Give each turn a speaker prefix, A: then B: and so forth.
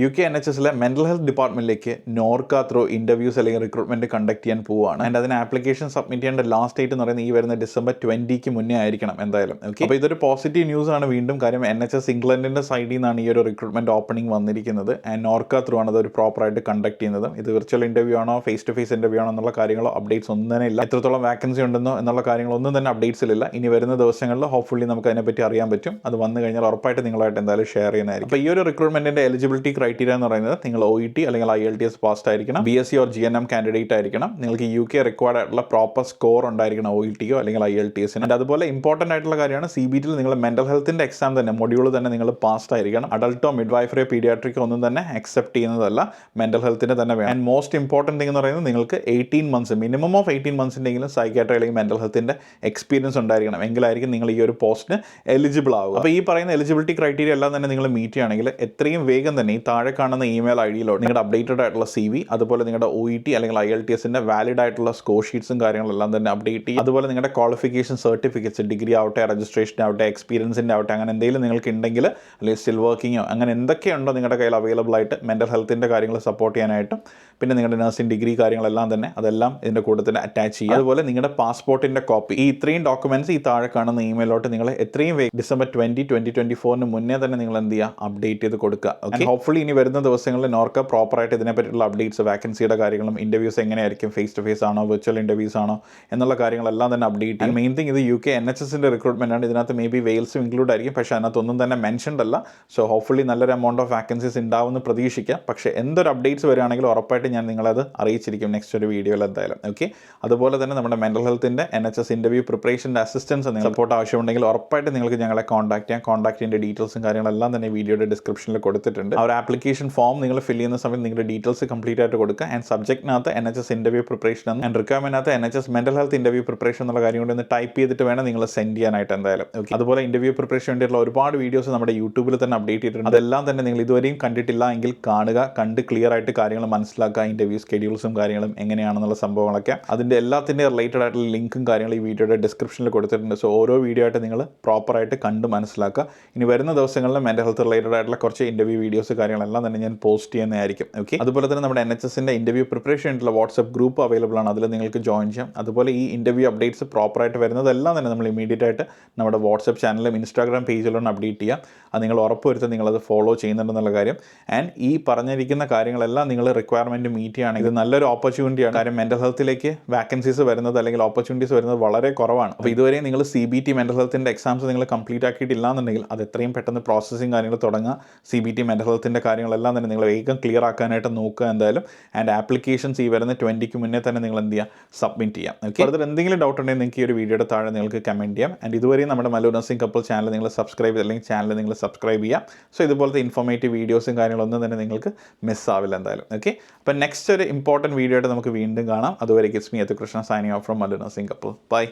A: U K N H എസിലെ mental health ഡിപ്പാർട്ട്മെന്റിലേക്ക് NORKA through interviews അല്ലെങ്കിൽ റിക്രൂട്ട്മെന്റ് കണ്ടക്ട് ചെയ്യാൻ പോവുകയാണ്. ആൻഡ് അതിന് ആപ്ലിക്കേഷൻ സബ്മിറ്റ് ചെയ്യേണ്ട ലാസ്റ്റ് ഡേറ്റ് എന്ന് പറയുന്നത് ഈ വരുന്ന ഡിസംബർ ട്വന്റിക്ക് മുന്നേ ആയിരിക്കണം എന്തായാലും. ഓക്കെ അപ്പോൾ ഇതൊരു പോസിറ്റീവ് ന്യൂസ് ആണ് വീണ്ടും. കാര്യം എൻ എച്ച് എസ് ഇംഗ്ലണ്ടിന്റെ സൈഡിൽ നിന്നാണ് ഈ ഒരു റിക്രൂട്ട്മെന്റ് ഓപ്പണിംഗ് വന്നിരിക്കുന്നത്. ആൻഡ് നോർക്ക ത്രൂ ആണ് അതൊരു പ്രോപ്പറായിട്ട് കണ്ടക്ട് ചെയ്യുന്നത്. ഇത് വിർച്വൽ ഇന്റർവ്യൂ ആണോ ഫേസ് ടു ഫേസ് ഇന്റർവ്യൂ ആണോ എന്നുള്ള കാര്യങ്ങളോ അപ്ഡേറ്റ്സ് ഒന്നും തന്നെ ഇല്ല. എത്രത്തോളം വാക്കൻസി ഉണ്ടെന്നോ എന്നുള്ള കാര്യങ്ങളൊന്നും തന്നെ അപ്ഡേറ്റ്സിലില്ല ഇനി വരുന്ന ദിവസങ്ങളിൽ ഹോപ്പ്ഫുള്ളി നമുക്ക് അതിനെപ്പറ്റി അറിയാൻ പറ്റും. അത് വന്നു കഴിഞ്ഞാൽ ഉറപ്പായിട്ട് നിങ്ങളായിട്ട് എന്തായാലും ഷെയർ ചെയ്യുന്നതായിരിക്കും. അപ്പോൾ ഈ ഒരു റിക്രൂട്ട്മെന്റിന്റെ എലിജിബിലിറ്റി ക്രൈറ്റീരിയ എന്ന് പറയുന്നത് നിങ്ങൾ ഒ ഇ ടി അല്ലെങ്കിൽ I L T S passed ആയിരിക്കണം. B S C or G N M candidate ആയിരിക്കണം. നിങ്ങൾക്ക് യു കെ റിക്വയർഡ് ആയിട്ടുള്ള പ്രോപ്പർ സ്കോർ ഉണ്ടായിരിക്കണം ഒ ഇ ടിയോ അല്ലെങ്കിൽ ഐ എൽ ടി എസിന് അതുപോലെ ഇമ്പോർട്ടന്റ് ആയിട്ടുള്ള കാര്യമാണ് സി ബി ടിയിൽ നിങ്ങൾ മെന്റൽ ഹെൽത്തിന്റെ എക്സാം തന്നെ മൊഡ്യൂൾ തന്നെ നിങ്ങൾ പാസ്റ്റ് ആയിരിക്കണം. അഡൾട്ടോ മിഡ് വൈഫറിയോ പീഡിയാട്രിക്കോ ഒന്നും തന്നെ അക്സെപ്റ്റ് ചെയ്യുന്നതല്ല. മെന്റൽ ഹെൽത്തിന് തന്നെ വേണം. ആൻഡ് മോസ്റ്റ് ഇമ്പോർട്ടന്റ് തിങ് എന്ന് പറയുന്നത് നിങ്ങൾക്ക് eighteen months minimum of eighteen മന്ത്സിന്റെങ്കിലും psychiatry അല്ലെങ്കിൽ മെന്റൽ ഹെൽത്തിന്റെ എക്സ്പീരിയൻസ് ഉണ്ടായിരിക്കണം. എങ്കിലായിരിക്കും നിങ്ങൾ ഈ ഒരു പോസ്റ്റിന് എലിജിബിൾ ആവുക. അപ്പോൾ ഈ പറയുന്ന എലിജിബിലിറ്റി ക്രൈറ്റീരിയ എല്ലാം തന്നെ നിങ്ങൾ മീറ്റ് ചെയ്യുകയാണെങ്കിൽ എത്രയും വേഗം തന്നെ ഈ താഴെ കാണുന്ന ഇമെയിൽ ഐ ഡിയിലോട്ട് നിങ്ങളുടെ അപ്ഡേറ്റഡ് ആയിട്ടുള്ള സി വി അതുപോലെ നിങ്ങളുടെ ഒ ഇ ടി അല്ലെങ്കിൽ ഐ എൽ ടി എസിന്റെ വാലിഡ് ആയിട്ടുള്ള സ്കോർ ഷീറ്റ്സും കാര്യങ്ങളെല്ലാം തന്നെ അപ്ഡേറ്റ് ചെയ്യും അതുപോലെ നിങ്ങളുടെ ക്വാളിഫിക്കേഷൻ സർട്ടിഫിക്കറ്റ്സ് ഡിഗ്രി ആവട്ടെ രജിസ്ട്രേഷൻ ആവട്ടെ എക്സ്പീരിയൻസിന്റെ ആവട്ടെ അങ്ങനെ എന്തെങ്കിലും നിങ്ങൾക്ക് ഉണ്ടെങ്കിൽ അല്ലെങ്കിൽ സ്റ്റിൽ വർക്കിങ്ങോ അങ്ങനെ എന്തൊക്കെയുണ്ടോ നിങ്ങളുടെ കയ്യിൽ അവൈലബിൾ ആയിട്ട് മെന്റൽ ഹെൽത്തിന്റെ കാര്യങ്ങൾ സപ്പോർട്ട് ചെയ്യാനായിട്ടും പിന്നെ നിങ്ങളുടെ നഴ്സിംഗ് ഡിഗ്രി കാര്യങ്ങളെല്ലാം തന്നെ അതെല്ലാം ഇതിന്റെ കൂടെ തന്നെ അറ്റാച്ച് ചെയ്യുക. അതുപോലെ നിങ്ങളുടെ പാസ്പോർട്ടിന്റെ കോപ്പി ഈ ഇത്രയും ഡോക്യുമെന്റ്സ് ഈ താഴെ കാണുന്ന ഇമെയിലോട്ട് നിങ്ങൾ എത്രയും വേഗം ഡിസംബർ ട്വന്റി ട്വന്റി ട്വന്റി ഫോറിന് മുന്നേ തന്നെ നിങ്ങൾ എന്ത് ചെയ്യുക? അപ്ഡേറ്റ് ചെയ്ത് കൊടുക്കുക. ഹോപ്പ്ഫുള്ളി ഇനി വരുന്ന ദിവസങ്ങളിൽ നോർക്ക പ്രോപ്പറായിട്ട് ഇതിനെപ്പറ്റിയുള്ള അപ്ഡേറ്റ്സ് വാക്കൻസിയുടെ കാര്യങ്ങളും ഇന്റർവ്യൂസ് എങ്ങനെയായിരിക്കും ഫേസ് ടു ഫേസ് ആണോ വെർച്വൽ ഇന്റർവ്യൂസ് ആണോ എന്നുള്ള കാര്യങ്ങളെല്ലാം തന്നെ അപ്ഡേറ്റ് ചെയ്യും. മെയിൻ തിങ് ഇത് യു കെ എൻ എച്ച് എസിന്റെ റിക്രൂട്ട്മെന്റ് ആണ്. ഇതിനകത്ത് മേ ബി വെയിൽസും ഇൻക്ലൂഡ് ആയിരിക്കും. പക്ഷേ അതിനകത്തൊന്നും തന്നെ മെൻഷൻഡ് അല്ല. സോ ഹോപ്പ്ഫുള്ളി നല്ലൊരു എമൗണ്ട് ഓഫ് വാക്കൻസീസ് ഉണ്ടാവുമെന്ന് പ്രതീക്ഷിക്കാം. പക്ഷേ എന്തൊരു അപ്ഡേറ്റ്സ് വരികയാണെങ്കിലും ഉറപ്പായിട്ട് ഞാൻ നിങ്ങളത് അറിയിച്ചിരിക്കും നെക്സ്റ്റ് ഒരു വീഡിയോയിൽ എന്തായാലും. ഓക്കെ അതുപോലെ തന്നെ നമ്മുടെ മെന്റൽ ഹെൽത്തിന്റെ എൻ എച്ച് എസ് ഇന്റർവ്യൂ പ്രിപ്പറേഷന്റെ അസിസ്റ്റൻസ് നിങ്ങൾ സപ്പോർട്ട് ആവശ്യമുണ്ടെങ്കിൽ ഉറപ്പായിട്ട് നിങ്ങൾക്ക് ഞങ്ങളെ കോൺടാക്ട് ചെയ്യാം. കോൺടാക്റ്റിന്റെ ഡീറ്റെയിൽസും കാര്യങ്ങളെല്ലാം തന്നെ വീഡിയോയുടെ ഡിസ്ക്രിപ്ഷനിൽ കൊടുത്തിട്ടുണ്ട്. ആ ഒരു ആപ്ലിക്കേഷൻ ഫോം നിങ്ങൾ ഫിൽ ചെയ്യുന്ന സമയത്ത് നിങ്ങളുടെ ഡീറ്റെയിൽസ് കംപ്ലീറ്റ് ആയിട്ട് കൊടുക്കുക. And സബ്ജക്റ്റിനകത്ത് N H S interview preparation and റിക്വയർമെന്റിനകത്ത് N H S mental health interview preparation എന്നുള്ള കാര്യം കൊണ്ട് ഒന്ന് ടൈപ്പ് ചെയ്തിട്ട് വേണം നിങ്ങൾ സെൻഡ് ചെയ്യാനായിട്ട് എന്തായാലും. ഓക്കെ അതുപോലെ ഇന്റർവ്യൂ പ്രിപ്പറേഷൻ വേണ്ടിയിട്ടുള്ള ഒരുപാട് വീഡിയോസ് നമ്മുടെ യൂട്യൂബിൽ തന്നെ അപ്ഡേറ്റ് ചെയ്തിട്ടുണ്ട്. അതെല്ലാം തന്നെ നിങ്ങൾ ഇതുവരെയും കണ്ടിട്ടില്ല എങ്കിൽ കാണുക കണ്ട് ക്ലിയർ ആയിട്ട് കാര്യങ്ങൾ മനസ്സിലാക്കുക ഇന്റർവ്യൂ സ്കെഡ്യൂൾസും കാര്യങ്ങളും എങ്ങനെയാണെന്നുള്ള സംഭവങ്ങളൊക്കെ. അതിന്റെ എല്ലാത്തിന്റെ റിലേറ്റഡ് ആയിട്ടുള്ള ലിങ്കും കാര്യങ്ങളും ഈ വീഡിയോയുടെ ഡിസ്ക്രിപ്ഷനിൽ കൊടുത്തിട്ടുണ്ട്. സോ ഓരോ വീഡിയോ ആയിട്ട് നിങ്ങൾ പ്രോപ്പറായിട്ട് കണ്ട് മനസ്സിലാക്കുക. ഇനി വരുന്ന ദിവസങ്ങളിൽ മെന്റൽ ഹെൽത്ത് റിലേറ്റഡ് ആയിട്ടുള്ള കുറച്ച് ഇന്റർവ്യൂ വീഡിയോസ് കാര്യങ്ങളെല്ലാം തന്നെ ഞാൻ പോസ്റ്റ് ചെയ്യുന്നതായിരിക്കും. ഓക്കെ അതുപോലെ തന്നെ നമ്മുടെ എൻ എച്ച് എസിന്റെ ഇന്റർവ്യൂ പ്രിപ്പറേഷൻ ആയിട്ടുള്ള വാട്സ്ആപ്പ് ഗ്രൂപ്പ് അവൈലബിൾ ആണ്. അതിൽ നിങ്ങൾക്ക് ജോയിൻ ചെയ്യാം. അതുപോലെ ഈ ഇന്റർവ്യൂ അപ്ഡേറ്റ്സ് പ്രോപ്പറായിട്ട് വരുന്നതെല്ലാം തന്നെ നമ്മൾ ഇമീഡിയറ്റ് ആയിട്ട് നമ്മുടെ വാട്സ്ആപ്പ് ചാനലും ഇൻസ്റ്റാഗ്രാം പേജിലും അപ്ഡേറ്റ് ചെയ്യാം. അത് നിങ്ങൾ ഉറപ്പുവരുത്തുക നിങ്ങളത് ഫോളോ ചെയ്യുന്നുണ്ടെന്നുള്ള കാര്യം. ആൻഡ് ഈ പറഞ്ഞിരിക്കുന്ന കാര്യങ്ങളെല്ലാം നിങ്ങൾ റിക്വയർമെന്റ് മീറ്റ് ചെയ്യുകയാണെങ്കിൽ നല്ലൊരു ഓപ്പർച്യൂണിറ്റിയാണ് കാര്യം മെന്റൽ ഹെൽത്തിലേക്ക് വാക്കൻസീസ് വരുന്നത് അല്ലെങ്കിൽ ഓപ്പർച്യൂണിറ്റീസ് വരുന്നത് വളരെ കുറവാണ്. അപ്പോൾ ഇതുവരെ നിങ്ങൾ സി ബി ടി മെന്റൽ ഹെൽത്തിന്റെ എക്സാംസ് നിങ്ങൾ കംപ്ലീറ്റ് ആക്കിയിട്ടില്ല എന്നുണ്ടെങ്കിൽ അത് എത്രയും പെട്ടെന്ന് പ്രോസസ്സിങ് കാര്യങ്ങൾ തുടങ്ങുക. സി ബി ടി മെന്റൽ ഹെൽത്തിന്റെ കാര്യങ്ങളെല്ലാം തന്നെ നിങ്ങൾ വേഗം ക്ലിയർ ആക്കാനായിട്ട് നോക്കുക എന്തായാലും. ആൻഡ് ആപ്ലിക്കേഷൻസ് ഈ വരുന്ന ട്വന്റിക്ക് മുന്നേ തന്നെ നിങ്ങൾ എന്ത് ചെയ്യുക സബ്മിറ്റ് ചെയ്യാം. ഓക്കെ അതിൽ എന്തെങ്കിലും ഡൗട്ട് ഉണ്ടെങ്കിൽ നിങ്ങൾക്ക് ഈ ഒരു വീഡിയോയുടെ താഴെ നിങ്ങൾക്ക് കമന്റ് ചെയ്യാം. ആൻഡ് ഇതുവരെ നമ്മുടെ മലു നഴ്സിംഗ് കപ്പിൾ ചാനൽ നിങ്ങൾ സബ്സ്ക്രൈബ് ചെയ്ത് അല്ലെങ്കിൽ ചാനൽ നിങ്ങൾ സബ്സ്ക്രൈബ് ചെയ്യാം. സോ ഇതുപോലത്തെ ഇൻഫോർമേറ്റീവ് വീഡിയോസും കാര്യങ്ങളൊന്നും തന്നെ നിങ്ങൾക്ക് മിസ്സാവില്ല എന്തായാലും. ഓക്കെ അപ്പം നെക്സ്റ്റ് ഒരു ഇമ്പോർട്ടന്റ് വീഡിയോ ആയിട്ട് നമുക്ക് വീണ്ടും കാണാം. അതുവരെ കിസ്മി എത്ത് Krishna signing off from Malu nursing couple bye